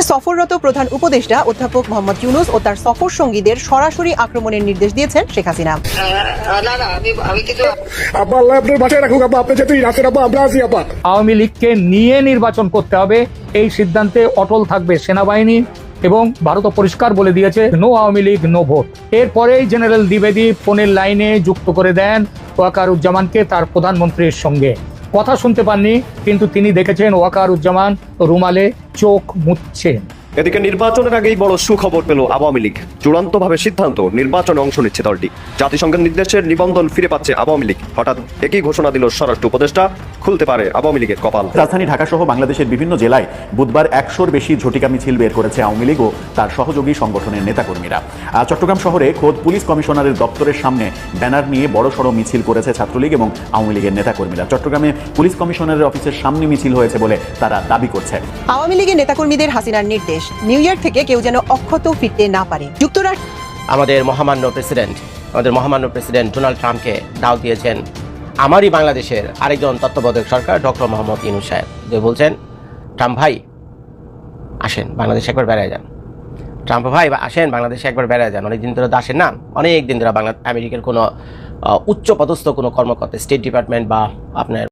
সফররত প্রধান উপদেষ্টা অধ্যাপক মোহাম্মদ ইউনুস ও তার সফর সঙ্গীদের সরাসরি আক্রমণের নির্দেশ দিয়েছেন শেখ হাসিনা। আওয়ামী লীগকে নিয়ে নির্বাচন করতে হবে এই সিদ্ধান্তে অটল থাকবে সেনাবাহিনী এবং ভারত পরিষ্কার বলে দিয়েছে no Awami League no vote এরপরেই জেনারেল দ্বিবেদী ফোনের লাইনে যুক্ত করে দেন ওয়াকারুজ্জামানকে তার প্রধানমন্ত্রীর সঙ্গে। কথা শুনতে পাননি কিন্তু তিনি দেখেছেন ওয়াকার উজ্জামান রুমালে চোখ মুছছেন এদিকে নির্বাচনের আগেই বড় সুখবর পেল আওয়ামী লীগ। চূড়ান্তভাবে সিদ্ধান্ত নির্বাচনে অংশ নিচ্ছে দলটি। জাতিসংঘের নির্দেশের নিবন্ধন ফিরে পাচ্ছে আওয়ামী লীগ। হঠাৎ একই ঘোষণা দিল স্বরাষ্ট্র উপদেষ্টা খুলতে পারে আওয়ামী লীগের কপাল। রাজধানী ঢাকা সহ বাংলাদেশের বিভিন্ন জেলায় বুধবার একশোর বেশি ঝটিকা মিছিল বের করেছে আওয়ামী লীগ ও তার সহযোগী সংগঠনের নেতাকর্মীরা। চট্টগ্রাম শহরে খোদ পুলিশ কমিশনারের দপ্তরের সামনে ব্যানার নিয়ে বড় সড় মিছিল করেছে ছাত্রলীগ এবং আওয়ামী লীগের নেতাকর্মীরা। চট্টগ্রামে পুলিশ কমিশনারের অফিসের সামনে মিছিল হয়েছে বলে তারা দাবি করছে। আওয়ামী লীগের নেতাকর্মীদের হাসিনার নির্দেশ। নিউ ইয়র্ক থেকে কেউ যেন অক্ষত ফিরতে না পারে। যুক্তরাষ্ট্র আমাদের মহামান্য প্রেসিডেন্ট, আমাদের মহামান্য প্রেসিডেন্ট ডোনাল্ড ট্রাম্পকে দাও দিয়েছেন আমারই বাংলাদেশের আরেকজন তত্ত্বাবধায়ক সরকার ডক্টর মোহাম্মদ ইনু সাহেব। যে বলছেন, ট্রাম্প ভাই, আসেন, বাংলাদেশে একবার বেড়ায় যান। ট্রাম্প ভাই, আসেন, বাংলাদেশে একবার বেড়ায় যান। অনেকদিন ধরে আসেন না। অনেক দিন ধরে বাংলা, আমেরিকার কোনো উচ্চ পদস্থ কোনো কর্মকর্তা, স্টেট ডিপার্টমেন্ট বা আপনার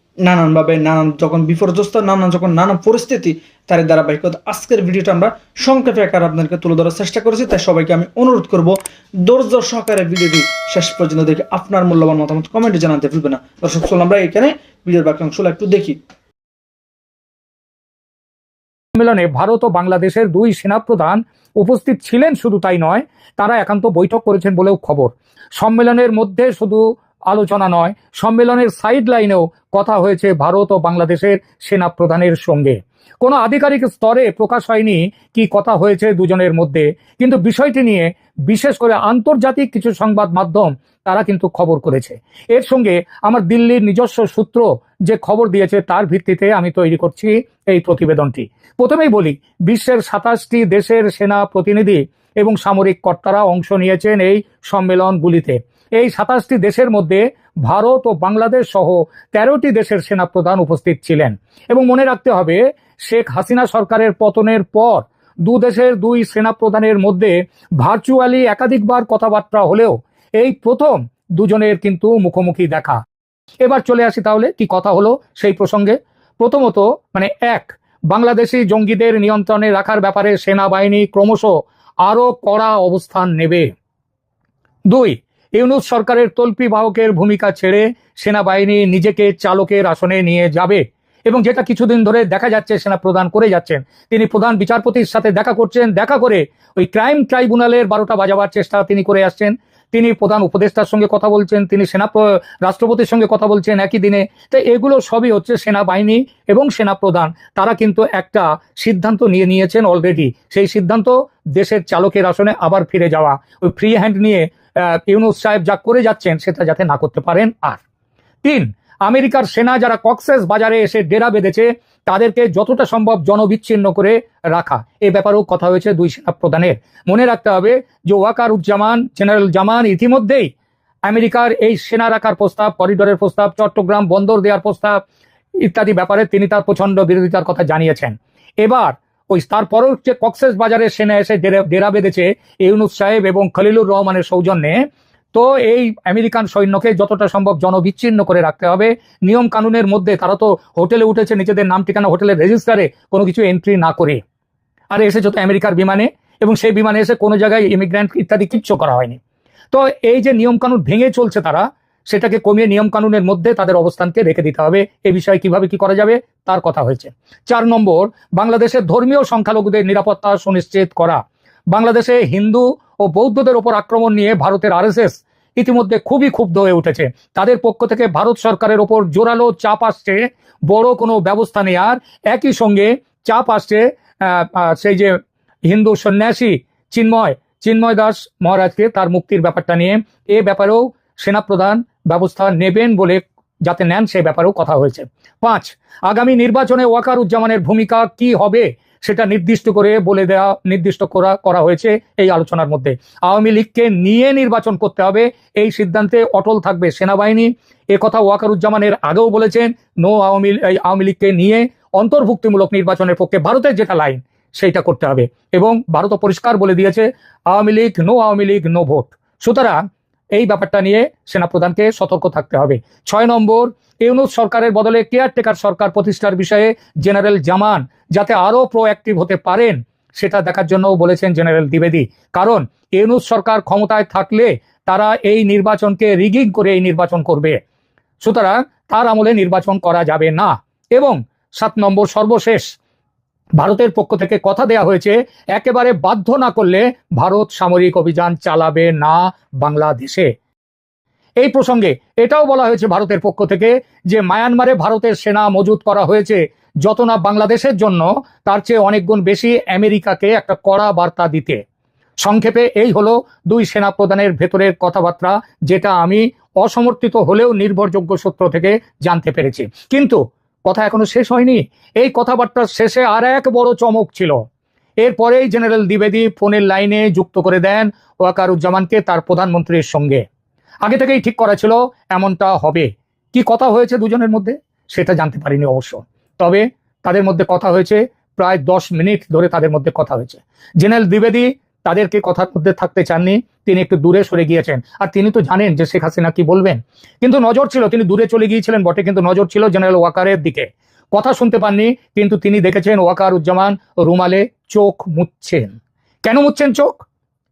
নানানভাবে নানান যখন বিপর্যস্ত, নানান যখন নানান পরিস্থিতি তার ধারাবাহিকতা। আজকের ভিডিওটা আমরা সংক্ষেপে আকার আপনাদেরকে তুলে ধরার চেষ্টা করেছি, তাই সবাইকে আমি অনুরোধ করব, ধৈর্য সহকারে ভিডিওটি শেষ পর্যন্ত দেখে আপনার মূল্যবান মতামত কমেন্টে জানাতে ভুলবে না। দর্শক, চলুন আমরা এখানে ভিডিওর বাকি অংশগুলো একটু দেখি। সম্মেলনে ভারত ও বাংলাদেশের দুই সেনাপ্রধান উপস্থিত ছিলেন, শুধু তাই নয়, তারা একান্ত বৈঠক করেছেন বলেও খবর। সম্মেলনের মধ্যে শুধু আলোচনা নয়, সম্মেলনের সাইড লাইনেও কথা হয়েছে ভারত ও বাংলাদেশের সেনা প্রধানের সঙ্গে। কোনো আধিকারিক স্তরে প্রকাশ হয়নি কি কথা হয়েছে দুজনের মধ্যে, কিন্তু বিষয়টি নিয়ে বিশেষ করে আন্তর্জাতিক কিছু সংবাদ মাধ্যম তারা কিন্তু খবর করেছে। এর সঙ্গে আমার দিল্লির নিজস্ব সূত্র যে খবর দিয়েছে তার ভিত্তিতে আমি তৈরি করছি এই প্রতিবেদনটি। প্রথমেই বলি, বিশ্বের সাতাশটি দেশের সেনা প্রতিনিধি এবং সামরিক কর্তারা অংশ নিয়েছেন এই সম্মেলনগুলিতে। এই সাতাশটি দেশের মধ্যে ভারত ও বাংলাদেশ সহ তেরোটি দেশের সেনাপ্রধান উপস্থিত ছিলেন। এবং মনে রাখতে হবে, শেখ হাসিনা সরকারের পতনের পর দু দেশের দুই সেনাপ্রধানের মধ্যে ভার্চুয়ালি একাধিকবার কথাবার্তা হলেও এই প্রথম দুজনের কিন্তু মুখোমুখি দেখা। এবার চলে আসি তাহলে, কি কথা হলো সেই প্রসঙ্গে। প্রথমত মানে এক, বাংলাদেশি জঙ্গিদের নিয়ন্ত্রণে রাখার ব্যাপারে সেনাবাহিনী ক্রমশ আরও কড়া অবস্থান নেবে। দুই ইউনুস সরকারের তল্পি বাহকের ভূমিকা ছেড়ে সেনাবাহিনী নিজেকে চালকের আসনে নিয়ে যাবে এবং যেটা কিছুদিন ধরে দেখা যাচ্ছে সেনা প্রদান করে যাচ্ছেন। তিনি প্রধান বিচারপতির সাথে দেখা করছেন। দেখা করে ওই ক্রাইম ট্রাইব্যুনালের বারোটা বাজাবার চেষ্টা তিনি করে আসছেন। তিনি প্রধান উপদেষ্টার সঙ্গে কথা বলছেন, তিনি সেনা রাষ্ট্রপতির সঙ্গে কথা বলছেন একই দিনে। তো এগুলো সবই হচ্ছে সেনাবাহিনী এবং সেনাপ্রধান। তারা কিন্তু একটা সিদ্ধান্ত নিয়ে নিয়েছেন অলরেডি সেই সিদ্ধান্ত দেশের চালকের আসনে আবার ফিরে যাওয়া। ওই ফ্রি হ্যান্ড নিয়ে ইউনুস সাহেব যা করে যাচ্ছেন সেটা যাতে না করতে পারেন আর। তিন, আমেরিকার সেনা যারা কক্সেস বাজারে এসে ডেরা বেঁধেছে, তাদেরকে যতটা সম্ভব জনবিচ্ছিন্ন করে রাখা। এ ব্যাপারেও কথা হয়েছে দুই সেনা প্রধানের মনে রাখতে হবে যে ওয়াকারুজ্জামান, জেনারেল জামান ইতিমধ্যেই আমেরিকার এই সেনা রাখার প্রস্তাব, করিডোরের প্রস্তাব, চট্টগ্রাম বন্দর দেওয়ার প্রস্তাব ইত্যাদি ব্যাপারে তিনি তার প্রচণ্ড বিরোধিতার কথা জানিয়েছেন। এবার ওই তারপরেও যে কক্সেস বাজারে সেনা এসে ডেরা- বেঁধেছে ইউনুস সাহেব এবং খলিলুর রহমানের সৌজন্যে। তো এই আমেরিকান সৈন্যকে যতটা সম্ভব জনবিচ্ছিন্ন করে রাখতে হবে। নিয়ম কানুনের মধ্যে তারা তো হোটেলে উঠেছে, নিজেদের নাম ঠিকানা হোটেলের রেজিস্টারে কোনো কিছু এন্ট্রি না করে। আর এসেছে তো আমেরিকার বিমানে এবং সেই বিমানে এসে কোনো জায়গায় ইমিগ্র্যান্ট ইত্যাদি কিচ্ছু করা হয়নি। তো এই যে নিয়মকানুন ভেঙে চলছে তারা সেটাকে কমিয়ে নিয়মকানুনের মধ্যে তাদের অবস্থানকে রেখে দিতে হবে। এ বিষয়ে কীভাবে কি করা যাবে? তার কথা হয়েছে। চার নম্বর, বাংলাদেশের ধর্মীয় সংখ্যালঘুদের নিরাপত্তা সুনিশ্চিত করা। বাংলাদেশে হিন্দু ও বৌদ্ধদের ওপর আক্রমণ নিয়ে ভারতের আরএসএস ইতিমধ্যে খুবই ক্ষুব্ধ হয়ে উঠেছে। তাদের পক্ষ থেকে ভারত সরকারের ওপর জোরালো চাপ আসছে। বড় কোনো ব্যবস্থা নেয়ার একই সঙ্গে চাপ আসছে সেই যে হিন্দু সন্ন্যাসী চিন্ময় চিন্ময় দাস মহারাজকে তার মুক্তির ব্যাপারটা নিয়ে। এ ব্যাপারেও সেনাপ্রধান ব্যবস্থা নেবেন বলে যাতে নেন সে ব্যাপারেও কথা হয়েছে। পাঁচ, আগামী নির্বাচনে ওয়াকারুজ্জামানের ভূমিকা কি হবে সেটা নির্দিষ্ট করে বলে দেওয়া নির্দিষ্ট করা করা হয়েছে এই আলোচনার মধ্যে। আওয়ামী লীগকে নিয়ে নির্বাচন করতে হবে, এই সিদ্ধান্তে অটল থাকবে সেনাবাহিনী। কথা ওয়াকারুজ্জামানের আগেও বলেছেন, নো আওয়ামী, এই আওয়ামী লীগকে নিয়ে অন্তর্ভুক্তিমূলক নির্বাচনের পক্ষে ভারতের যেটা লাইন, সেইটা করতে হবে। এবং ভারত পরিষ্কার বলে দিয়েছে, Awami League, no Awami League, no vote. সুতরাং এই ব্যাপারটা নিয়ে সেনাপ্রধানকে সতর্ক থাকতে হবে। ছয় নম্বর, ইউনুস সরকারের বদলে কেয়ারটেকার সরকার প্রতিষ্ঠার বিষয়ে জেনারেল জামান যাতে আরও প্রোঅ্যাক্টিভ হতে পারেন, সেটা দেখার জন্য বলেছেন জেনারেল দ্বিবেদী। কারণ, ইউনুস সরকার ক্ষমতায় থাকলে তারা এই নির্বাচনকে রিগিং করে এই নির্বাচন করবে। সুতরাং তার আমলে নির্বাচন করা যাবে না। এবং সাত নম্বর, সর্বশেষ ভারতের পক্ষ থেকে কথা দেয়া হয়েছে, একেবারে বাধ্য না করলে ভারত সামরিক অভিযান চালাবে না বাংলাদেশে। এই প্রসঙ্গে এটাও বলা হয়েছে ভারতের পক্ষ থেকে যে মায়ানমারে ভারতের সেনা মজুত করা হয়েছে, যত না বাংলাদেশের জন্য, তার চেয়ে অনেকগুণ বেশি আমেরিকাকে একটা কড়া বার্তা দিতে। সংক্ষেপে এই হলো দুই সেনা প্রধানের ভেতরের কথাবার্তা, যেটা আমি অসমর্থিত হলেও নির্ভরযোগ্য সূত্র থেকে জানতে পেরেছি। কিন্তু কথা এখনও শেষ হয়নি। এই কথাবার্তার শেষে আর এক বড় চমক ছিল। এরপরেই জেনারেল দ্বিবেদী ফোনের লাইনে যুক্ত করে দেন ওয়াকারুজ্জামানকে তার প্রধানমন্ত্রীর সঙ্গে। আগে থেকেই ঠিক করা ছিল, এমনটা হবে। কি কথা হয়েছে দুজনের মধ্যে, সেটা জানতে পারিনি অবশ্য। তবে তাদের মধ্যে কথা হয়েছে, প্রায় দশ মিনিট ধরে তাদের মধ্যে কথা হয়েছে। জেনারেল দ্বিবেদী তাদেরকে কথার মধ্যে থাকতে চাননি, তিনি একটু দূরে সরে গিয়েছেন। আর তিনি তো জানেন যে শেখ হাসিনা কি বলবেন। কিন্তু নজর ছিল, তিনি দূরে চলে গিয়েছিলেন বটে, কিন্তু নজর ছিল জেনারেল ওয়াকারের দিকে। কথা শুনতে পাননি, কিন্তু তিনি দেখেছেন ওয়াকার উজ্জামান রুমালে চোখ মুচ্ছেন। কেন মুচ্ছেন চোখ?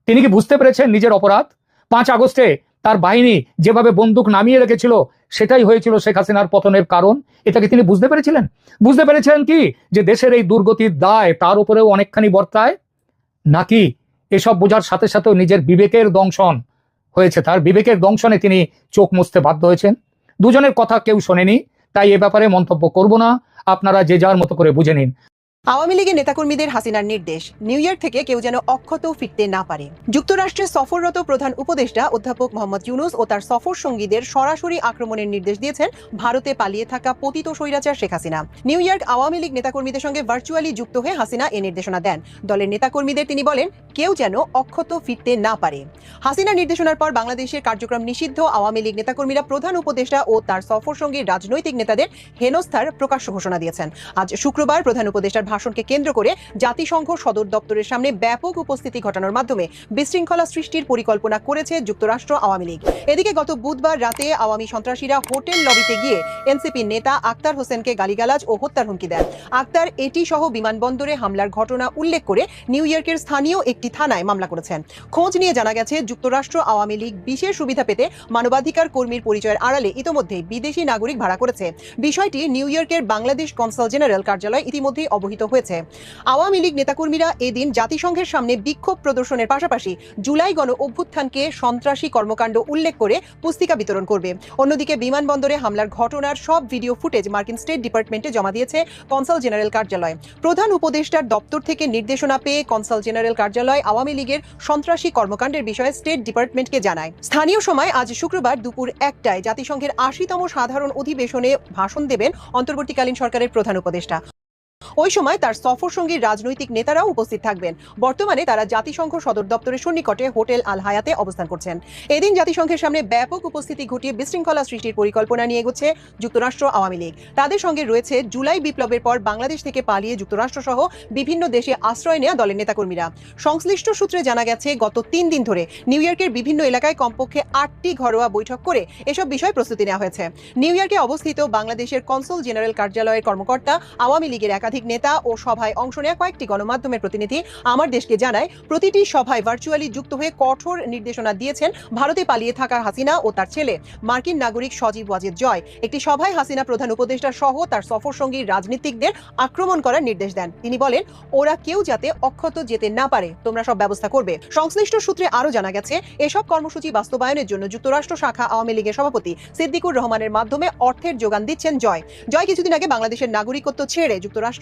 তিনি কি বুঝতে পেরেছেন নিজের অপরাধ? পাঁচ আগস্টে তার বাহিনী যেভাবে বন্দুক নামিয়ে রেখেছিল, সেটাই হয়েছিল শেখ হাসিনার পতনের কারণ। এটাকে তিনি বুঝতে পেরেছিলেন? বুঝতে পেরেছিলেন কি? যে দেশের এই দুর্গতির দায় তার উপরেও অনেকখানি বর্তায়? নাকি এসব বোঝার সাথে সাথেও নিজের বিবেকের দংশন হয়েছে তার। বিবেকের দংশনে তিনি চোখ মুছতে বাধ্য হয়েছেন। দুজনের কথা কেউ শোনেনি, তাই এ ব্যাপারে মন্তব্য করব না। আপনারা যে যার মতো করে বুঝে নিন। আওয়ামী লীগের নেতাকর্মীদের হাসিনার নির্দেশ। নিউ ইয়র্ক থেকে কেউ যেন অক্ষত ফিরতে না পারে। যুক্তরাষ্ট্রে সফররত প্রধান উপদেষ্টা অধ্যাপক মোহাম্মদ ইউনুস ও তার সফর সঙ্গীদের সরাসরি আক্রমণের নির্দেশ দিয়েছেন ভারতে পালিয়ে থাকা পতিত স্বৈরাচার শেখ হাসিনা। নিউ ইয়র্ক আওয়ামী লীগ নেতাকর্মীদের সঙ্গে ভার্চুয়ালি যুক্ত হয়ে হাসিনা এ নির্দেশনা দেন। দলের নেতাকর্মীদের তিনি বলেন, কেউ যেন অক্ষত ফিরতে না পারে। হাসিনার নির্দেশনার পর বাংলাদেশের কার্যক্রম নিষিদ্ধ। আওয়ামী লীগ নেতাকর্মীরা প্রধান উপদেষ্টা ও তার সফর সঙ্গী রাজনৈতিক নেতাদের হেনস্থার প্রকাশ্য ঘোষণা দিয়েছেন। আজ শুক্রবার প্রধান উপদেষ্টার ভাষণকে কেন্দ্র করে জাতিসংঘ সদর দপ্তরের সামনে ব্যাপক উপস্থিতি ঘটানোর মাধ্যমে বিশৃঙ্খলা সৃষ্টির পরিকল্পনা করেছে যুক্তরাষ্ট্র আওয়ামী লীগ। এদিকে গত বুধবার রাতে আওয়ামী সন্ত্রাসীরা হোটেল লবিতে গিয়ে এনসিপি নেতা আক্তার হোসেনকে গালিগালাজ ও হত্যার হুমকি দেন। আক্তার এটি সহ বিমানবন্দরে হামলার ঘটনা উল্লেখ করে নিউ ইয়র্কের স্থানীয় একটি থানায় মামলা করেছেন। খোঁজ নিয়ে জানা গেছে, যুক্তরাষ্ট্র আওয়ামী লীগ বিশেষ সুবিধা পেতে মানবাধিকার কর্মীর পরিচয়ের আড়ালে ইতোমধ্যে বিদেশি নাগরিক ভাড়া করেছে। বিষয়টি নিউ ইয়র্কের বাংলাদেশ কনসাল জেনারেল কার্যালয় ইতিমধ্যেই অবহিত হয়েছে। আওয়ামী লীগ নেতাকর্মীরা এদিন জাতিসংঘের সামনে বিক্ষোভ প্রদর্শনের পাশাপাশি জুলাই গণ অভ্যুত্থানকে সন্ত্রাসী কর্মকাণ্ড উল্লেখ করে পুস্তিকা বিতরণ করবে। অন্যদিকে বিমানবন্দরে হামলার ঘটনার সব ভিডিও ফুটেজ মার্কিন স্টেট ডিপার্টমেন্টে জমা দিয়েছে কনসাল জেনারেল কার্যালয়। প্রধান উপদেষ্টার দপ্তর থেকে নির্দেশনা পেয়ে কনসাল জেনারেল কার্যালয় আওয়ামী লীগের সন্ত্রাসী কর্মকাণ্ডের বিষয়ে স্টেট ডিপার্টমেন্টকে জানায়। স্থানীয় সময় আজ শুক্রবার দুপুর একটায় জাতিসংঘের আশিতম সাধারণ অধিবেশনে ভাষণ দেবেন অন্তর্বর্তীকালীন সরকারের প্রধান উপদেষ্টা। ওই সময় তার সফর সঙ্গী রাজনৈতিক নেতারাও উপস্থিত থাকবেন। বর্তমানে তারা জাতিসংঘ সদর দপ্তরের সন্নিকটে হোটেল আল হায়াতে অবস্থান করছেন। এদিন জাতিসংঘের সামনে ব্যাপক উপস্থিতি ঘটিয়ে বিশৃঙ্খলা সৃষ্টির পরিকল্পনা নিয়ে এগোচ্ছে যুক্তরাষ্ট্র আওয়ামী লীগ। তাদের সঙ্গে রয়েছে জুলাই বিপ্লবের পর বাংলাদেশ থেকে পালিয়ে যুক্তরাষ্ট্র সহ বিভিন্ন দেশে আশ্রয় নেওয়া দলের নেতাকর্মীরা। সংশ্লিষ্ট সূত্রে জানা গেছে, গত তিন দিন ধরে নিউ ইয়র্কের বিভিন্ন এলাকায় কমপক্ষে আটটি ঘরোয়া বৈঠক করে এসব বিষয়ে প্রস্তুতি নেওয়া হয়েছে। নিউ ইয়র্কে অবস্থিত বাংলাদেশের কনসুল জেনারেল কার্যালয়ের কর্মকর্তা আওয়ামী লীগের একাধিক নেতা ও সভায় অংশ নেওয়া কয়েকটি গণমাধ্যমের প্রতিনিধি আমার দেশকে জানায়, প্রতিটি সভায় ভার্চুয়ালি যুক্ত হয়ে কঠোর নির্দেশনা দিয়েছেন ভারতে পালিয়ে থাকা হাসিনা ও তার ছেলে। মার্কিন নাগরিক সজীব ওয়াজেদ জয় একটি সভায় হাসিনা প্রধান উপদেষ্টা সহ তার সফর সঙ্গী রাজনীতিকদের আক্রমণ করার নির্দেশ দেন। তিনি বলেন, ওরা কেউ যাতে অক্ষত যেতে না পারে, তোমরা সব ব্যবস্থা করবে। সংশ্লিষ্ট সূত্রে আরও জানা গেছে, এসব কর্মসূচি বাস্তবায়নের জন্য যুক্তরাষ্ট্র শাখা আওয়ামী লীগের সভাপতি সিদ্দিকুর রহমানের মাধ্যমে অর্থের যোগান দিচ্ছেন জয়। জয় কিছুদিন আগে বাংলাদেশের নাগরিকত্ব ছেড়ে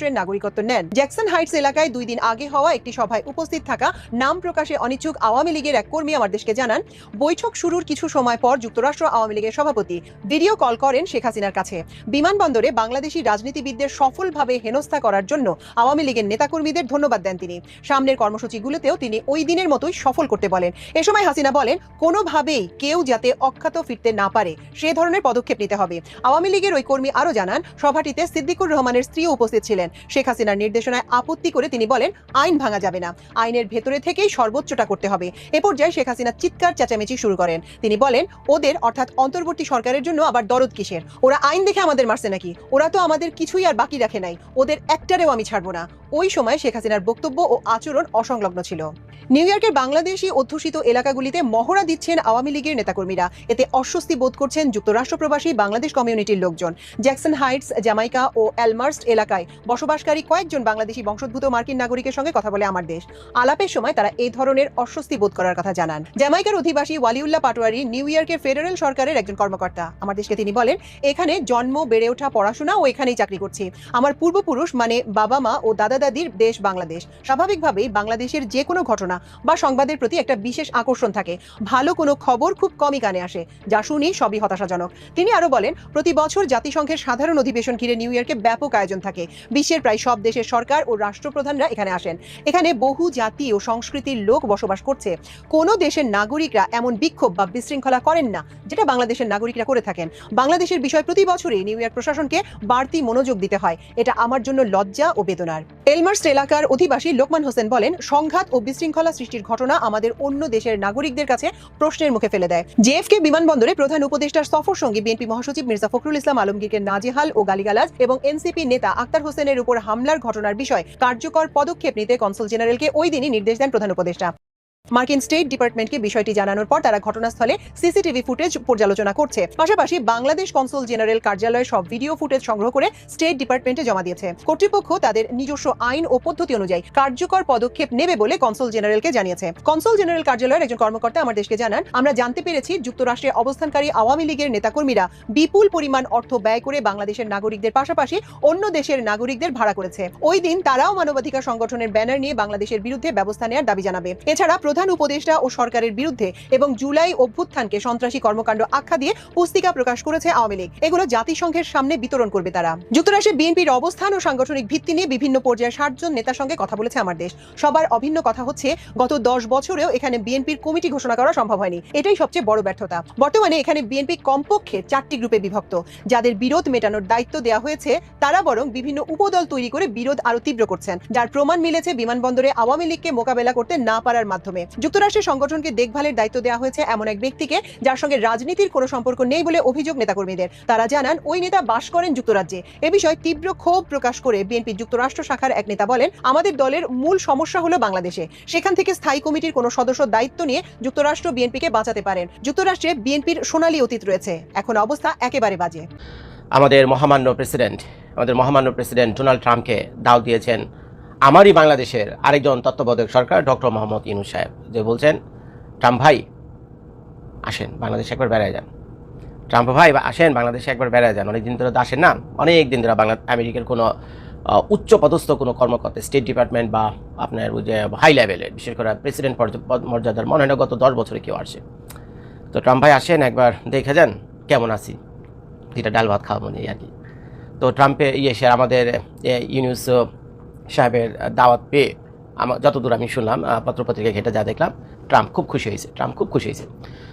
যুক্তরাষ্ট্রের নাগরিকত্ব নেন। জ্যাকসন হাইটস এলাকায় দুই দিন আগে হওয়া একটি সভায় উপস্থিত থাকা নাম প্রকাশে অনিচ্ছুক আওয়ামী লীগের এক কর্মী আমার দেশকে জানান, বৈঠক শুরুর কিছু সময় পর যুক্তরাষ্ট্র আওয়ামী লীগের সভাপতি ভিডিও কল করেন শেখ হাসিনার কাছে। বিমানবন্দরে বাংলাদেশি রাজনীতিবিদদের সফলভাবে হেনস্থা করার জন্য আওয়ামী লীগের নেতাকর্মীদের ধন্যবাদ দেন তিনি। সামনের কর্মসূচিগুলোতেও তিনি ওই দিনের মতোই সফল করতে বলেন। এ সময় হাসিনা বলেন, কোনোভাবেই কেউ যাতে অখ্যাত ফিরতে না পারে, সে ধরনের পদক্ষেপ নিতে হবে। আওয়ামী লীগের ওই কর্মী আরও জানান, সভাটিতে সিদ্দিকুর রহমানের স্ত্রীও উপস্থিত ছিলেন। শেখ হাসিনার নির্দেশনায় আপত্তি করে তিনি বলেন, আইন ভাঙা যাবে না। আইনের ভেতরে থেকেই সর্বোচ্চটা করতে হবে। এ পর্যায়ে শেখ হাসিনা চিৎকার, চেঁচামেচি শুরু করেন। তিনি বলেন, ওদের অর্থাৎ অন্তর্বর্তী সরকারের জন্য আবার দরদ কিসের? ওরা আইন দেখে আমাদের মারছে নাকি? ওরা তো আমাদের কিছুই আর বাকি রাখে নাই। ওদের একটারেও আমি ছাড়বো না। ওই সময় শেখ হাসিনার বক্তব্য ও আচরণ অসংলগ্ন ছিল। নিউ ইয়র্কের বাংলাদেশি অধ্যুষিত এলাকাগুলিতে মহড়া দিচ্ছেন আওয়ামী লীগের নেতাকর্মীরা। এতে অস্বস্তি বোধ করছেন যুক্তরাষ্ট্র প্রবাসী বাংলাদেশ কমিউনিটির লোকজন। জ্যাকসন হাইটস জামাইকা ও অ্যালমার্স্ট এলাকায় বসবাসকারী কয়েকজন বাংলাদেশি বংশোদ্ভূত মার্কিন নাগরিকের সঙ্গে কথা বলে আমার দেশ। আলাপের সময় তারা এই ধরনের অস্বস্তি বোধ করার কথা জানান। জামাইকার অধিবাসী ওয়ালিউল্লাহ পাটোয়ারি নিউ ইয়র্কের ফেডারেল সরকারের একজন কর্মকর্তা। আমার দেশকে তিনি বলেন, এখানে জন্ম, বেড়ে ওঠা, পড়াশোনা ও এখানেই চাকরি করছি। আমার পূর্বপুরুষ মানে বাবা, মা ও দাদা দাদির দেশ বাংলাদেশ। স্বাভাবিকভাবেই বাংলাদেশের যে কোনো ঘটনা বা সংবাদের প্রতি একটা বিশেষ আকর্ষণ থাকে। ভালো কোনো খবর খুব কমই কানে আসে, যা শুনি সবই হতাশাজনক। তিনি আরও বলেন, প্রতি বছর জাতিসংঘের সাধারণ অধিবেশন ঘিরে নিউ ইয়র্কে ব্যাপক আয়োজন থাকে। বিশ্বের প্রায় সব দেশের সরকার ও রাষ্ট্রপ্রধানরা এখানে আসেন। এখানে বহু জাতি ও সংস্কৃতির লোক বসবাস করছে। কোনো দেশের নাগরিকরা এমন বিক্ষোভ বা বিশৃঙ্খলা করেন না। যেটা বাংলাদেশের নাগরিকরা করে থাকেন। বাংলাদেশের বিষয় প্রতি বছরই নিউ ইয়র্ক প্রশাসনকে বাড়তি মনোযোগ দিতে হয়। এটা আমার জন্য লজ্জা ও বেদনার। এলমার্স এলাকার অধিবাসী লোকমান হোসেন বলেন, সংঘাত ও বিশৃঙ্খলা সৃষ্টির ঘটনা আমাদের অন্য দেশের নাগরিকদের কাছে প্রশ্নের মুখে ফেলে দেয়। জেএফকে বিমানবন্দরে প্রধান উপদেষ্টার সফর সঙ্গী বিএনপি মহাসচিব মির্জা ফখরুল ইসলাম আলমগীরকে নাজেহাল ও গালিগালাজ এবং এনসিপি নেতা আক্তার হোসেনের উপর হামলার ঘটনার বিষয় কার্যকর পদক্ষেপ নিতে কনসুল জেনারেলকে ওই দিনই নির্দেশ দেন প্রধান উপদেষ্টা। মার্কিন স্টেট ডিপার্টমেন্টকে বিষয়টি জানানোর পর তারা ঘটনাস্থলে সিসিটিভি ফুটেজ পর্যালোচনা করছে। পাশাপাশি বাংলাদেশ কনসুল জেনারেল কার্যালয়ের সব ভিডিও ফুটেজ সংগ্রহ করে স্টেট ডিপার্টমেন্টে জমা দিয়েছে। কর্তৃপক্ষ তাদের নিজস্ব আইন ও পদ্ধতি অনুযায়ী কার্যকর পদক্ষেপ নেবে বলে কনসুল জেনারেলকে জানিয়েছে। কনসুল জেনারেল কার্যালয়ের একজন কর্মকর্তা আমার দেশকে জানান, আমরা জানতে পেরেছি যুক্তরাষ্ট্রে অবস্থানকারী আওয়ামী লীগের নেতাকর্মীরা বিপুল পরিমাণ অর্থ ব্যয় করে বাংলাদেশের নাগরিকদের পাশাপাশি অন্য দেশের নাগরিকদের ভাড়া করেছে। ওই দিন তারাও মানবাধিকার সংগঠনের ব্যানার নিয়ে বাংলাদেশের বিরুদ্ধে ব্যবস্থা নেওয়ার দাবি জানাবে। এছাড়া প্রধান উপদেষ্টা ও সরকারের বিরুদ্ধে এবং জুলাই অভ্যুত্থানকে সন্ত্রাসী কর্মকাণ্ড আখ্যা দিয়ে পুস্তিকা প্রকাশ করেছে আওয়ামী লীগ। এগুলো জাতিসংঘের সামনে বিতরণ করবে তারা। যুক্তরাষ্ট্রে বিএনপির অবস্থান ও সাংগঠনিক ভিত্তি নিয়ে বিভিন্ন পর্যায়ে ষাটজন নেতার সঙ্গে কথা বলেছে আমার দেশ। সবার অভিন্ন কথা হচ্ছে, গত দশ বছরেও এখানে বিএনপির কমিটি ঘোষণা করা সম্ভব হয়নি। এটাই সবচেয়ে বড় ব্যর্থতা। বর্তমানে এখানে বিএনপি কমপক্ষে চারটি গ্রুপে বিভক্ত। যাদের বিরোধ মেটানোর দায়িত্ব দেওয়া হয়েছে, তারা বরং বিভিন্ন উপদল তৈরি করে বিরোধ আরও তীব্র করছেন, যার প্রমাণ মিলেছে বিমানবন্দরে আওয়ামী লীগকে মোকাবেলা করতে না পারার মাধ্যমে। যুক্তরাষ্ট্রের সংগঠনকে দেখভালের দায়িত্ব দেওয়া হয়েছে এমন এক ব্যক্তিকে, যার সঙ্গে রাজনীতির কোনো সম্পর্ক নেই বলে অভিযোগ নেতাকর্মীদের। তারা জানান, ওই নেতা বাস করেন যুক্তরাজ্যে। এ বিষয়ে তীব্র ক্ষোভ প্রকাশ করে বিএনপি যুক্তরাষ্ট্র শাখার এক নেতা বলেন, আমাদের দলের মূল সমস্যা হলো বাংলাদেশে। সেখান থেকে স্থায়ী কমিটির কোনো সদস্য দায়িত্ব নিয়ে যুক্তরাষ্ট্র বিএনপিকে বাঁচাতে পারেন। যুক্তরাষ্ট্রে বিএনপির সোনালী অতীত রয়েছে। এখন অবস্থা একেবারে বাজে। আমাদের মহামান্য প্রেসিডেন্ট, আমাদের মহামান্য প্রেসিডেন্ট ডোনাল্ড ট্রাম্পকে দাও দিয়েছেন আমারই বাংলাদেশের আরেকজন তত্ত্বাবধায়ক সরকার, ডক্টর মোহাম্মদ ইনু সাহেব, যে বলছেন, ট্রাম্প ভাই, আসেন, বাংলাদেশে একবার বেড়ায় যান। ট্রাম্প ভাই আসেন, বাংলাদেশে একবার বেড়ায় যান। অনেক দিন ধরে তো আসেন না। অনেক দিন ধরে বাংলা আমেরিকার কোনো উচ্চ পদস্থ কোনো কর্মকর্তা স্টেট ডিপার্টমেন্ট বা আপনার যে হাই লেভেলের বিশেষ করে প্রেসিডেন্ট মর্যাদার মনে হয় না, গত দশ বছরে কেউ আসে। তো ট্রাম্প ভাই আসেন, একবার দেখে যান, কেমন আছি? দুইটা ডাল ভাত খাওয়া মনে আর কি। তো ট্রাম্পে ইয়ে সে আমাদের ইউনিউস সাহেবের দাওয়াত পেয়ে আমার যতদূর আমি শুনলাম পত্রপত্রিকা ঘেটে যা দেখলাম, ট্রাম্প খুব খুশি হয়েছে, ট্রাম্প খুব খুশি হয়েছে।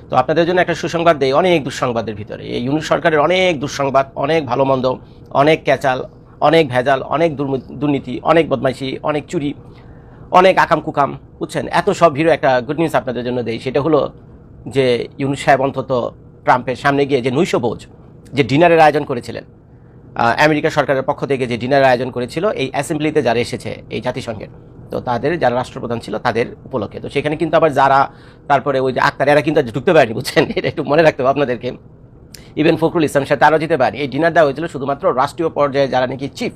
তো আপনাদের জন্য একটা সুসংবাদ দেয় অনেক দুঃসংবাদের ভিতরে। এই ইউনিট সরকারের অনেক দুঃসংবাদ, অনেক ভালো মন্দ, অনেক ক্যাচাল, অনেক ভেজাল, অনেক দুর্নীতি, অনেক বদমাইশি, অনেক চুরি, অনেক আকাম কুকাম বুঝছেন? এত সব ভিড়ও একটা গুড নিউজ আপনাদের জন্য দেই, সেটা হলো যে ইউনুস সাহেব অন্তত ট্রাম্পের সামনে গিয়ে যে নৈশ নৈশভোজ, যে ডিনারের আয়োজন করেছিলেন আমেরিকা সরকারের পক্ষ থেকে যে ডিনার আয়োজন করেছিল, এই অ্যাসেম্বলিতে যারা এসেছে, এই জাতিসংঘের, তো তাদের যারা রাষ্ট্রপ্রধান ছিল তাদের উপলক্ষে। তো সেখানে কিন্তু আবার যারা, তারপরে ওই যে আক্তার, এরা কিন্তু ঢুকতে পারেনি, বুঝছেন? এটা একটু মনে রাখতে হবে আপনাদেরকে। ইভেন ফখরুল ইসলাম সাহেব তারাও যেতে পারে এই ডিনার দেওয়া হয়েছিল শুধুমাত্র রাষ্ট্রীয় পর্যায়ে যারা নাকি চিফ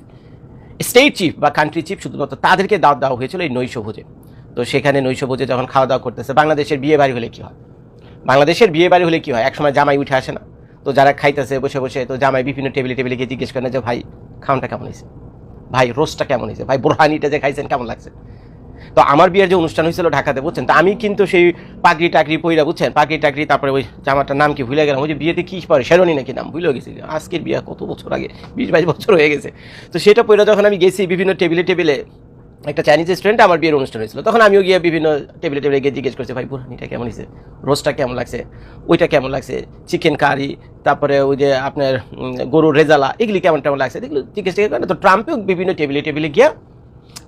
স্টেট চিফ বা কান্ট্রি চিফ শুধুমাত্র তাদেরকে দাওয়াত দেওয়া হয়েছিল এই নৈশভোজে। তো সেখানে নৈশভোজে যখন খাওয়া দাওয়া করতেছে, বাংলাদেশের বিয়ে বাড়ি হলে কি হয়? বাংলাদেশের বিয়ে বাড়ি হলে কি হয়? একসময় জামাই উঠে আসে না। তো যারা খাইতেছে, বসে বসে, তো জামাই বিভিন্ন টেবিলে টেবিলে গিয়ে জিজ্ঞেস করে যে, ভাই খাওয়ানটা কেমন হয়েছে? ভাই রোস্টটা কেমন হয়েছে? ভাই বোরহানিটা যে খাইছেন, কেমন লাগছে? তো আমার বিয়ের যে অনুষ্ঠান হয়েছিল ঢাকাতে, বুঝছেন? তো আমি কিন্তু সেই পাগড়ি টাকরি পইরা, বুঝছেন? পাগড়ি টাকরি তারপরে ওই জামাটার নাম কি ভুলে গেলাম, ওই যে বিয়েতে কি পরে শেরনি নাকি নাম ভুলে গেছি। আজকের বিয়ে কত বছর আগে? বিশ বাইশ বছর হয়ে গেছে। তো সেটা পইরা যখন আমি গেছি বিভিন্ন টেবিলে টেবিলে একটা চাইনিজ রেস্টুরেন্টে আমার বিয়ের অনুষ্ঠান হয়েছিল। তখন আমিও গিয়ে বিভিন্ন টেবিলে টেবিলে গিয়ে জিজ্ঞেস করছি, ভাই বুরহানিটা কেমন হয়েছে? রোস্টটা কেমন লাগছে? ওইটা কেমন লাগছে? চিকেন কারি তারপরে ওই যে আপনার গরুর রেজালা, এগুলি কেমন কেমন লাগছে? এগুলো জিজ্ঞেস টিজ্ঞেস করে। তো ট্রাম্পেও বিভিন্ন টেবিলে টেবিলে গিয়ে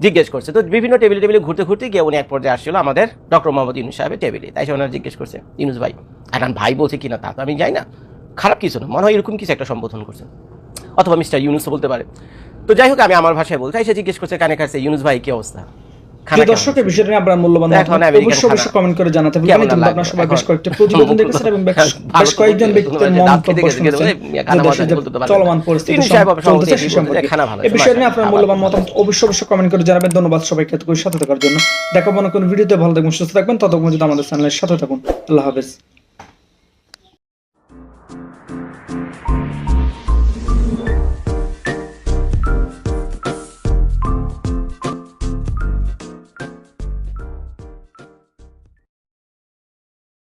জিজ্ঞেস করছে। তো বিভিন্ন টেবিলে টেবিলে ঘুরতে ঘুরতে গিয়ে উনি এক পর্যায়ে আসছিল আমাদের ডক্টর মোহাম্মদ ইউনুস সাহেবের টেবিলে তাই সে ওনারা জিজ্ঞেস করছে ইউনুস ভাই এখন ভাই বলছে কিনা তা তো আমি যাই না। খারাপ কিছু না। মনে হয় এরকম কিছু একটা সম্বোধন করছে অথবা মিস্টার ইউনুস বলতে পারে। তো যাই হোক আমি আমার ভাষায় বলতে সে জিজ্ঞেস করছে কানে কাছে ইউনুস ভাই কি অবস্থা? দর্শকের বিষয়টা নিয়ে আপনার মূল্যবান অবশ্যই অবশ্যই কমেন্ট করে জানাতে ভুলবেন না আপনার সবাই বেশ কয়েকটা প্রতিবেদন দেখেছেন এবং বেশ কয়েকজন ব্যক্তির মন্তব্য শুনছেন। না। চলমান পরিস্থিতি চলতেছে সে সম্পর্কে এই বিষয় নিয়ে আপনার মূল্যবান মতামত অবশ্যই অবশ্যই কমেন্ট করে জানাবেন। ধন্যবাদ সবাইকে এতক্ষণ সাথে থাকার জন্য। দেখা মনে কোন ভিডিওতে। ভালো থাকবেন সুস্থ থাকবেন ততক্ষণ যদি আমাদের চ্যানেলের সাথে থাকুন। আল্লাহ হাফেজ।